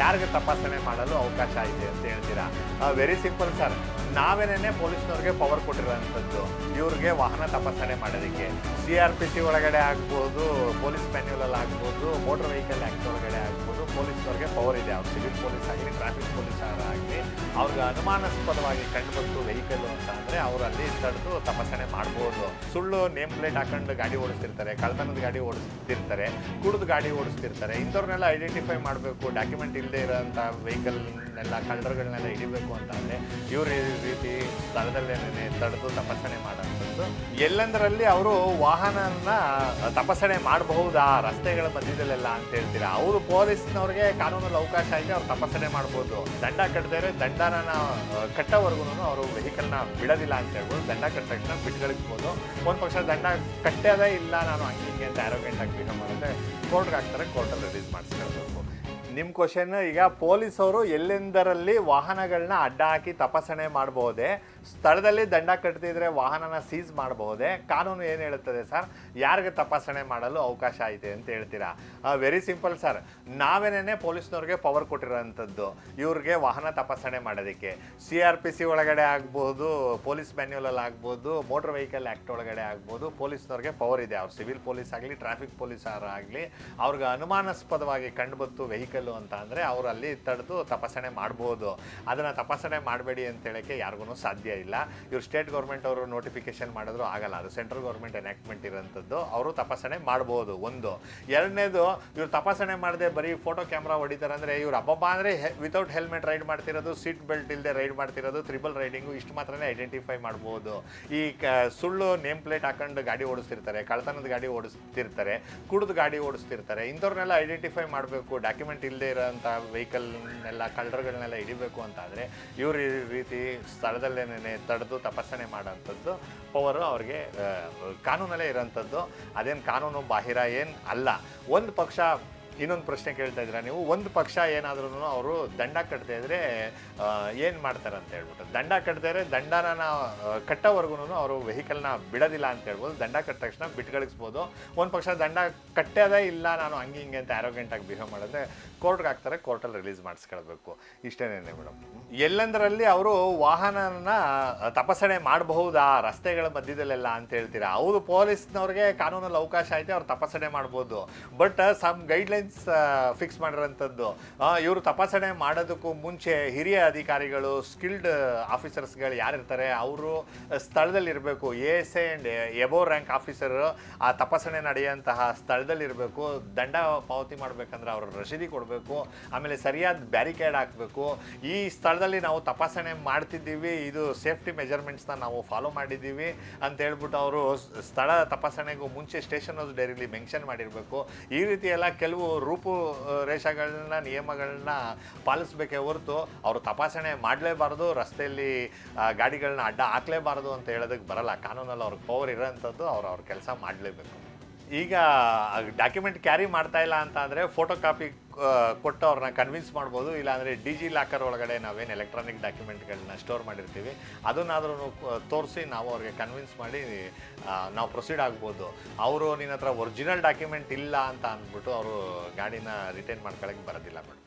ಯಾರಿಗೆ ತಪಾಸಣೆ ಮಾಡಲು ಅವಕಾಶ ಇದೆ ಅಂತ ಹೇಳ್ತೀರಾ? ವೆರಿ ಸಿಂಪಲ್ ಸರ್ ನಾವೇನೇ ಪೊಲೀಸ್ನವ್ರಿಗೆ ಪವರ್ ಕೊಟ್ಟಿರೋಂಥದ್ದು, ಇವ್ರಿಗೆ ವಾಹನ ತಪಾಸಣೆ ಮಾಡೋದಕ್ಕೆ. ಸಿ ಆರ್ ಪಿ ಸಿ ಒಳಗಡೆ ಆಗ್ಬೋದು ಪೊಲೀಸ್ ಮ್ಯಾನ್ಯುವಲ್ ಆಗ್ಬೋದು ಮೋಟರ್ ವೆಹಿಕಲ್ ಆ್ಯಕ್ಟ್ ಒಳಗಡೆ ಆಗ್ಬೋದು. ಪೊಲೀಸ್ನವ್ರಿಗೆ ಪವರ್ ಇದೆ. ಅವ್ರು ಸಿವಿಲ್ ಪೊಲೀಸ್ ಆಗಲಿ ಟ್ರಾಫಿಕ್ ಪೊಲೀಸ್ ಆಗಲಿ ಅವ್ರಿಗೆ ಅನುಮಾನಾಸ್ಪದವಾಗಿ ಕಂಡುಬಂತು ವೆಹಿಕಲ್ ಅಂತ ಅಂದರೆ ಅವರು ಅಲ್ಲಿ ತಡೆದು ತಪಾಸಣೆ ಮಾಡ್ಬೋದು. ಸುಳ್ಳು ನೇಮ್ ಪ್ಲೇಟ್ ಹಾಕೊಂಡು ಗಾಡಿ ಓಡಿಸ್ತಿರ್ತಾರೆ ಕಳ್ತನದ ಗಾಡಿ ಓಡಿಸ್ತಿರ್ತಾರೆ, ಕುಡಿದು ಗಾಡಿ ಓಡಿಸ್ತಿರ್ತಾರೆ, ಇಂಥವ್ರನ್ನೆಲ್ಲ ಐಡೆಂಟಿಫೈ ಮಾಡಬೇಕು. ಡಾಕ್ಯುಮೆಂಟ್ ಇಲ್ಲದೆ ಇರೋಂಥ ವೆಹಿಕಲ್ನೆಲ್ಲ ಕಳ್ಳರುಗಳನ್ನೆಲ್ಲ ಹಿಡಿಬೇಕು ಅಂತ ಅಂದರೆ ಇವ್ರು ಈ ರೀತಿ ಸ್ಥಳದಲ್ಲೇನೇ ತಡೆದು ತಪಾಸಣೆ ಮಾಡೋಂಥದ್ದು ಎಲ್ಲೆಂದರಲ್ಲಿ ಅವರು ವಾಹನನ ತಪಾಸಣೆ ಮಾಡಬಹುದಾ, ರಸ್ತೆಗಳ ಮಧ್ಯದಲ್ಲೆಲ್ಲ ಅಂತ ಹೇಳ್ತೀರಾ? ಅವರು ಪೊಲೀಸ್ನವ್ರಿಗೆ ಕಾನೂನಲ್ಲಿ ಅವಕಾಶ ಇದೆ ಅವ್ರು ತಪಾಸಣೆ ಮಾಡ್ಬೋದು. ದಂಡ ಕಟ್ಟದೇ ದಂಡನ ಕಟ್ಟೋವರೆಗೂ ಅವರು ವೆಹಿಕಲ್ನ ಬಿಡೋದಿಲ್ಲ ಅಂತ ಹೇಳ್ಬೋದು. ದಂಡ ಕಟ್ಟ ತಕ್ಷಣ ಬಿಟ್ಗಳಿಸ್ಬೋದು ಒಂದು ಪಕ್ಷ ದಂಡ ಕಟ್ಟೋದೇ ಇಲ್ಲ, ನಾನು ಹಂಗೆ ಹಿಂಗೆ ಅಂತ ಆರೋಗ್ಯ ಬಿಹೇವ್ ಮಾಡಿದ್ರೆ ಕೋರ್ಟ್ಗೆ ಹಾಕ್ತಾರೆ, ಕೋರ್ಟಲ್ಲಿ ರಿಲೀಸ್ ಮಾಡಿಸ್ಕೊಳ್ಬೇಕು ನಿಮ್ಮ ಕ್ವಶನ್ ಈಗ ಪೊಲೀಸವರು ಎಲ್ಲೆಂದರಲ್ಲಿ ವಾಹನಗಳನ್ನ ಅಡ್ಡ ಹಾಕಿ ತಪಾಸಣೆ ಮಾಡಬಹುದೇ? ಸ್ಥಳದಲ್ಲಿ ದಂಡ ಕಟ್ಟಿದ್ರೆ ವಾಹನನ ಸೀಸ್ ಮಾಡಬಹುದೇ? ಕಾನೂನು ಏನು ಹೇಳುತ್ತದೆ ಸರ್? ಯಾರಿಗೆ ತಪಾಸಣೆ ಮಾಡಲು ಅವಕಾಶ ಐತೆ ಅಂತ ಹೇಳ್ತೀರಾ? Very simple sir. ನಾವೇನೇ ಪೊಲೀಸ್ನವ್ರಿಗೆ ಪವರ್ ಕೊಟ್ಟಿರೋಂಥದ್ದು. ಇವ್ರಿಗೆ ವಾಹನ ತಪಾಸಣೆ ಮಾಡೋದಕ್ಕೆ. ಸಿ ಆರ್ ಪಿ ಸಿ ಒಳಗಡೆ ಆಗ್ಬೋದು, ಪೊಲೀಸ್ ಮ್ಯಾನ್ಯುವಲ್ ಆಗ್ಬೋದು ಮೋಟರ್ ವೆಹಿಕಲ್ ಆ್ಯಕ್ಟ್ ಒಳಗಡೆ ಆಗ್ಬೋದು, ಪೊಲೀಸ್ನವ್ರಿಗೆ ಪವರ್ ಇದೆ. ಅವ್ರು ಸಿವಿಲ್ ಪೊಲೀಸ್ ಆಗಲಿ ಟ್ರಾಫಿಕ್ ಪೊಲೀಸ್ ಆಗಲಿ ಅವ್ರಿಗೆ ಅನುಮಾನಾಸ್ಪದವಾಗಿ ಕಂಡುಬಂತು ವೆಹಿಕಲ್ಲು ಅಂತ ಅಂದರೆ ಅವರು ಅಲ್ಲಿ ತಡೆದು ತಪಾಸಣೆ ಮಾಡ್ಬೋದು. ಅದನ್ನು ತಪಾಸಣೆ ಮಾಡಬೇಡಿ ಅಂತ ಹೇಳೋಕ್ಕೆ ಯಾರಿಗೂ ಸಾಧ್ಯ ಇಲ್ಲ. ಇವ್ರು ಸ್ಟೇಟ್ ಗೌರ್ಮೆಂಟ್ ಅವರು ನೋಟಿಫಿಕೇಶನ್ ಮಾಡಿದ್ರು, ಆಗಲ್ಲ. ಅದು ಸೆಂಟ್ರಲ್ ಗೌರ್ಮೆಂಟ್ ಎನಾಕ್ಟ್ಮೆಂಟ್ ಇರೋಂಥದ್ದು. ಅವರು ತಪಾಸಣೆ ಮಾಡ್ಬೋದು ಒಂದು. ಎರಡನೇದು, ಇವ್ರು ತಪಾಸಣೆ ಮಾಡದೆ ಬರೀ ಫೋಟೋ ಕ್ಯಾಮ್ರಾ ಹೊಡಿತಾರೆ ಅಂದರೆ ಇವ್ರು ಅಬ್ಬಬ್ಬ ಅಂದರೆ ವಿತೌಟ್ ಹೆಲ್ಮೆಟ್ ರೈಡ್ ಮಾಡ್ತಿರೋದು ಸೀಟ್ ಬೆಲ್ಟ್ ಇಲ್ಲದೆ ರೈಡ್ ಮಾಡ್ತಿರೋದು ತ್ರಿಬಲ್ ರೈಡಿಂಗು ಇಷ್ಟು ಮಾತ್ರನೇ ಐಡೆಂಟಿಫೈ ಮಾಡ್ಬೋದು. ಈ ಕ, ಸುಳ್ಳು ನೇಮ್ ಪ್ಲೇಟ್ ಹಾಕೊಂಡು ಗಾಡಿ ಓಡಿಸ್ತಿರ್ತಾರೆ ಕಳ್ತನದ ಗಾಡಿ ಓಡಿಸ್ತಿರ್ತಾರೆ, ಕುಡಿದು ಗಾಡಿ ಓಡಿಸ್ತಿರ್ತಾರೆ, ಇಂಥವ್ರನ್ನೆಲ್ಲ ಐಡೆಂಟಿಫೈ ಮಾಡಬೇಕು ಡಾಕ್ಯುಮೆಂಟ್ ಇಲ್ಲದೆ ಇರೋಂಥ ವೆಹಿಕಲ್ನೆಲ್ಲ, ಕಳ್ಳರುಗಳನ್ನೆಲ್ಲ ಹಿಡಿಬೇಕು ಅಂತ ಆದರೆ ಇವ್ರು ಈ ರೀತಿ ಸ್ಥಳದಲ್ಲೇನೆ ತಡೆದು ತಪಾಸಣೆ ಮಾಡೋಂಥದ್ದು ಪವರು ಅವ್ರಿಗೆ ಕಾನೂನಲ್ಲೇ ಇರೋಂಥದ್ದು. ಅದೇನು ಕಾನೂನು ಬಾಹಿರ ಏನು ಅಲ್ಲ. ಒಂದು ಪಕ್ಷ ಇನ್ನೊಂದು ಪ್ರಶ್ನೆ ಕೇಳ್ತಾ ಇದ್ದೀರಾ? ನೀವು ಒಂದು ಪಕ್ಷ ಏನಾದ್ರೂ ಅವರು ದಂಡ ಕಟ್ತಾ ಇದ್ರೆ ಏನು ಮಾಡ್ತಾರೆ ಅಂತ ಹೇಳ್ಬಿಟ್ಟು. ದಂಡ ಕಟ್ತಾ ಇದ್ರೆ ದಂಡನ ಕಟ್ಟೋವರೆಗೂ ಅವರು ವೆಹಿಕಲ್ನ ಬಿಡೋದಿಲ್ಲ ಅಂತ ಹೇಳ್ಬೋದು. ದಂಡ ಕಟ್ಟ ತಕ್ಷಣ ಬಿಟ್ಗಳಿಸ್ಬೋದು. ಒಂದು ಪಕ್ಷ ದಂಡ ಕಟ್ಟೋದೇ ಇಲ್ಲ, ನಾನು ಹಂಗೆ ಹಿಂಗೆ ಅಂತ ಆರೋಗ್ಯಂಟ್ ಆಗಿ ಬಿಹೇವ್ ಮಾಡಿದ್ರೆ ಕೋರ್ಟ್ಗೆ ಹಾಕ್ತಾರೆ ಕೋರ್ಟಲ್ಲಿ ರಿಲೀಸ್ ಮಾಡಿಸ್ಕೊಳ್ಬೇಕು. ಇಷ್ಟೇನೇ ಮೇಡಮ್. ಎಲ್ಲೆಂದರಲ್ಲಿ ಅವರು ವಾಹನನ ತಪಾಸಣೆ ಮಾಡಬಹುದಾ? ರಸ್ತೆಗಳ ಮಧ್ಯದಲ್ಲೆಲ್ಲ ಅಂತ ಹೇಳ್ತೀರಾ? ಹೌದು, ಪೊಲೀಸ್ನವ್ರಿಗೆ ಕಾನೂನಲ್ಲಿ ಅವಕಾಶ ಐತೆ, ಅವ್ರು ತಪಾಸಣೆ ಮಾಡ್ಬೋದು. ಬಟ್ ಸಮ್ ಗೈಡ್ಲೈನ್ಸ್ ಫಿಕ್ಸ್ ಮಾಡಿರೋಂಥದ್ದು. ಇವರು ತಪಾಸಣೆ ಮಾಡೋದಕ್ಕೂ ಮುಂಚೆ ಹಿರಿಯ ಅಧಿಕಾರಿಗಳು ಸ್ಕಿಲ್ಡ್ ಆಫೀಸರ್ಸ್ಗಳು ಯಾರಿರ್ತಾರೆ, ಅವರು ಸ್ಥಳದಲ್ಲಿ ಇರಬೇಕು A S A and above rank officer ಆ ತಪಾಸಣೆ ನಡೆಯುವಂತಹ ಸ್ಥಳದಲ್ಲಿರಬೇಕು. ದಂಡ ಪಾವತಿ ಮಾಡಬೇಕಂದ್ರೆ ಅವರು ರಶೀದಿ ಕೊಡಬೇಕು. ಆಮೇಲೆ ಸರಿಯಾದ ಬ್ಯಾರಿಕೇಡ್ ಹಾಕಬೇಕು. ಈ ಸ್ಥಳದಲ್ಲಿ ನಾವು ತಪಾಸಣೆ ಮಾಡ್ತಿದ್ದೀವಿ. ಇದು ಸೇಫ್ಟಿ ಮೆಜರ್ಮೆಂಟ್ಸ್ನ ನಾವು ಫಾಲೋ ಮಾಡಿದ್ದೀವಿ ಅಂತ ಹೇಳ್ಬಿಟ್ಟು ಅವರು ಸ್ಥಳ ತಪಾಸಣೆಗೂ ಮುಂಚೆ ಸ್ಟೇಷನ್ ಹೌಸ್ ಡೈರಿಲಿ ಮೆನ್ಷನ್ ಮಾಡಿರಬೇಕು. ಈ ರೀತಿ ಎಲ್ಲ ಕೆಲವು ರೂಪು ಆ, ರೇಷಗಳನ್ನ ನಿಯಮಗಳನ್ನ ಪಾಲಿಸ್ಬೇಕೇ ಹೊರತು ಅವರು ತಪಾಸಣೆ ಮಾಡಲೇಬಾರ್ದು ರಸ್ತೆಯಲ್ಲಿ ಗಾಡಿಗಳನ್ನ ಅಡ್ಡ ಹಾಕ್ಲೇಬಾರ್ದು ಅಂತ ಹೇಳೋದಕ್ಕೆ ಬರಲ್ಲ. ಕಾನೂನಲ್ಲಿ ಅವ್ರಿಗೆ ಪವರ್ ಇರೋಂಥದ್ದು ಅವ್ರು ಅವ್ರ ಕೆಲಸ ಮಾಡಲೇಬೇಕು. ಈಗ ಡಾಕ್ಯುಮೆಂಟ್ ಕ್ಯಾರಿ ಮಾಡ್ತಾ ಇಲ್ಲ ಅಂತ ಅಂದರೆ ಫೋಟೋ ಕಾಪಿ ಕೊಟ್ಟು ಅವ್ರನ್ನ ಕನ್ವಿನ್ಸ್ ಮಾಡ್ಬೋದು. ಇಲ್ಲಾಂದರೆ ಡಿ ಜಿ ಲಾಕರ್ ಒಳಗಡೆ ನಾವೇನು ಎಲೆಕ್ಟ್ರಾನಿಕ್ ಡಾಕ್ಯುಮೆಂಟ್ಗಳನ್ನ ಸ್ಟೋರ್ ಮಾಡಿರ್ತೀವಿ ಅದನ್ನಾದ್ರೂ ತೋರಿಸಿ ನಾವು ಅವ್ರಿಗೆ ಕನ್ವಿನ್ಸ್ ಮಾಡಿ ನಾವು ಪ್ರೊಸೀಡ್ ಆಗ್ಬೋದು. ಅವರು ನಿನ್ನ ಹತ್ರ ಒರಿಜಿನಲ್ ಡಾಕ್ಯುಮೆಂಟ್ ಇಲ್ಲ ಅಂತ ಅಂದ್ಬಿಟ್ಟು ಅವರು ಗಾಡಿನ ರಿಟರ್ನ್ ಮಾಡ್ಕೊಳಕ್ಕೆ ಬರೋದಿಲ್ಲ ಮೇಡಮ್.